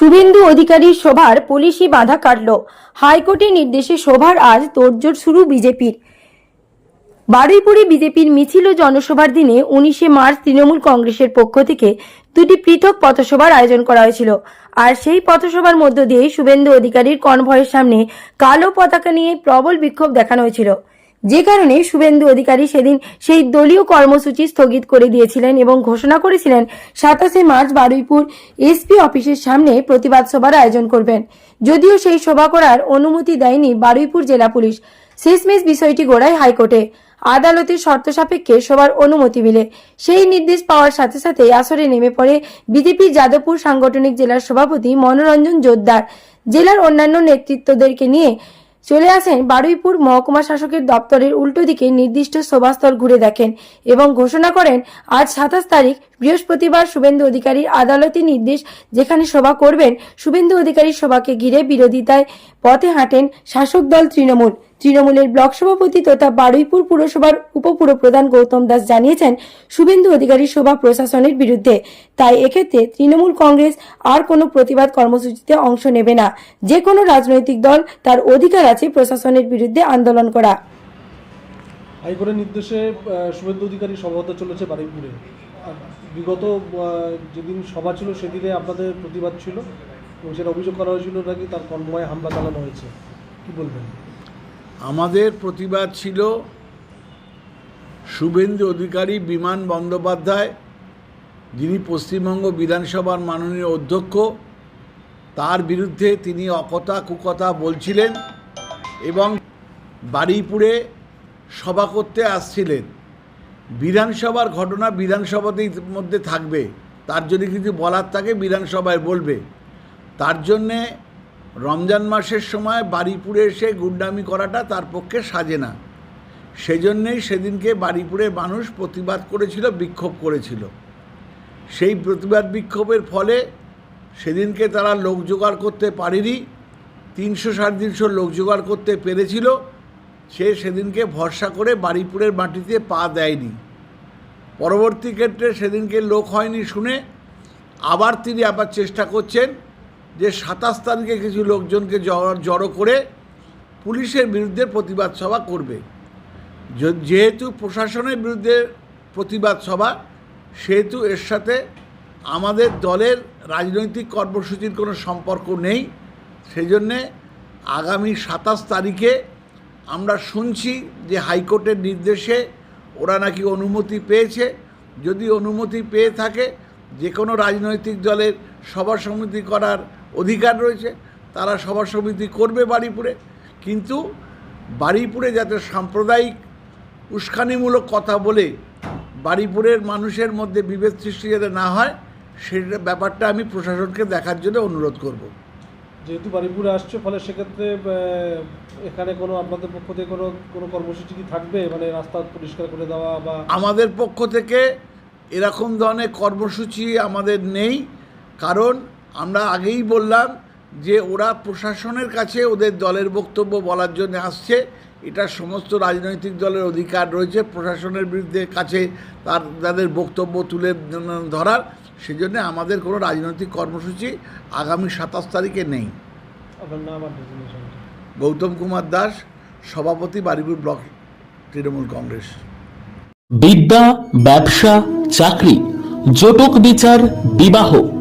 শুভেন্দু অধিকারীর সভার পুলিশি বাধা কাটল। হাইকোর্টের নির্দেশে সভার আজ তোড়জোড় শুরু বিজেপির। বারুইপুরে বিজেপির মিছিল ও জনসভার দিনে উনিশে মার্চ তৃণমূল কংগ্রেসের পক্ষ থেকে দুটি পৃথক পথসভার আয়োজন করা হয়েছিল। আর সেই পথসভার মধ্য দিয়ে শুভেন্দু অধিকারীর কনভয়ের সামনে কালো পতাকা নিয়ে প্রবল বিক্ষোভ দেখানো হয়েছিল। যে কারণে শুভেন্দু অধিকারী সেদিন সেই দলীয় কর্মসূচি স্থগিত করে দিয়েছিলেন এবং ঘোষণা করেছিলেন, সাতাশে মার্চ বারুইপুর এসপি অফিসের সামনে প্রতিবাদ সভার আয়োজন করবেন। যদিও সেই সভা করার অনুমতি দেয়নি বারুইপুর জেলা পুলিশ। শেষমেশ বিষয়টি গোড়ায় হাইকোর্টে। আদালতের শর্ত সাপেক্ষে সবার অনুমতি মিলে। সেই নির্দেশ পাওয়ার সাথে সাথে আসরে নেমে পড়ে বিজেপি যাদবপুর সাংগঠনিক জেলার সভাপতি মনোরঞ্জন জোদ্দার। জেলার অন্যান্য নেতৃত্বদেরকে নিয়ে চলে আসেন বারুইপুর মহকুমা শাসকের দপ্তরের উল্টো দিকে নির্দিষ্ট সভাস্থল ঘুরে দেখেন এবং ঘোষণা করেন, আজ সাতাশ তারিখ, বৃহস্পতিবার শুভেন্দু অধিকারীর আদালতি নির্দেশ যেখানে সভা করবেন, শুভেন্দু অধিকারীর সভাকে ঘিরে বিরোধিতায় পথে হাঁটেন শাসক দল তৃণমূল। তৃণমূলের ব্লক সভাপতি তথা বারুইপুর পুরসভার উপপুরপ্রধান গৌতম দাস জানিয়েছেন, শুভেন্দু অধিকারী সভা প্রশাসনের বিরুদ্ধে। তাই এক্ষেত্রে তৃণমূল কংগ্রেস আর কোনো প্রতিবাদ কর্মসূচিতে অংশ নেবে না। যে কোনো রাজনৈতিক দল তার অধিকার আছে প্রশাসনের বিরুদ্ধে আন্দোলন করা। হাইকোর্টের নির্দেশে শুভেন্দু অধিকারী সভা হতে চলেছে বারুইপুরে। বিগত যেদিন সভা ছিল সেদিনে আপনাদের প্রতিবাদ ছিল এবং সেটা অভিযোগ করা হয়েছিল নাকি তার কর্মময় হামলা চালানো হয়েছে। কি বলবেন? আমাদের প্রতিবাদ ছিল শুভেন্দু অধিকারী, বিমান বন্দ্যোপাধ্যায়, যিনি পশ্চিমবঙ্গ বিধানসভার মাননীয় অধ্যক্ষ, তার বিরুদ্ধে তিনি অকথা কুকথা বলছিলেন এবং বাড়িপুরে সভা করতে আসছিলেন। বিধানসভার ঘটনা বিধানসভাতেই মধ্যে থাকবে, তার যদি কিছু বলার থাকে বিধানসভায় বলবে। তার জন্যে রমজান মাসের সময় বাড়িপুরে এসে গুন্ডামি করাটা তার পক্ষে সাজে না। সেজন্যেই সেদিনকে বাড়িপুরে মানুষ প্রতিবাদ করেছিল, বিক্ষোভ করেছিল। সেই প্রতিবাদ বিক্ষোভের ফলে সেদিনকে তারা লোক জোগাড় করতে পারেনি, তিনশো সাড়ে তিনশো লোক জোগাড় করতে পেরেছিল। সে সেদিনকে ভরসা করে বাড়িপুরের মাটিতে পা দেয়নি। পরবর্তী ক্ষেত্রে সেদিনকে লোক হয়নি শুনে আবার তিনি আবার চেষ্টা করছেন। যে সাতাশ তারিখে কিছু লোকজনকে জড়- করে পুলিশের বিরুদ্ধে প্রতিবাদ সভা করবে। যেহেতু প্রশাসনের বিরুদ্ধে প্রতিবাদ সভা, সেহেতু এর সাথে আমাদের দলের রাজনৈতিক কর্মসূচির কোনো সম্পর্ক নেই। সেই জন্যে আগামী সাতাশ তারিখে আমরা শুনছি যে হাইকোর্টের নির্দেশে ওরা নাকি অনুমতি পেয়েছে। যদি অনুমতি পেয়ে থাকে যে কোনো রাজনৈতিক দলের সভা সমিতি করার অধিকার রয়েছে তারা সভা সমিতি করবে বাড়িপুরে কিন্তু বাড়িপুরে যাতে সাম্প্রদায়িক উস্কানিমূলক কথা বলে বাড়িপুরের মানুষের মধ্যে বিভেদ সৃষ্টি যাতে না হয় সেটা ব্যাপারটা আমি প্রশাসনকে দেখার জন্য অনুরোধ করব। যেহেতু বারুইপুরে আসছে ফলে সেক্ষেত্রে এখানে কোনো আপনাদের পক্ষ থেকে কোনো কোনো কর্মসূচি কি থাকবে? মানে রাস্তা পরিষ্কার করে দেওয়া বা আমাদের পক্ষ থেকে এরকম ধরনের কর্মসূচি আমাদের নেই কারণ আমরা আগেই বললাম যে ওরা প্রশাসনের কাছে ওদের দলের বক্তব্য বলার জন্য আসছে। এটা সমস্ত রাজনৈতিক দলের অধিকার রয়েছে। প্রশাসনের বিরুদ্ধে কাছে তার তাদের বক্তব্য তুলে ধরার। সেজন্য আমাদের কোনো রাজনৈতিক কর্মসূচি আগামী সাতাশ তারিখে নেই। গৌতম কুমার দাস সভাপতি বারিপুর ব্লক তৃণমূল কংগ্রেস। বিদ্যা ব্যবসা চাকরি জটক বিচার বিবাহ।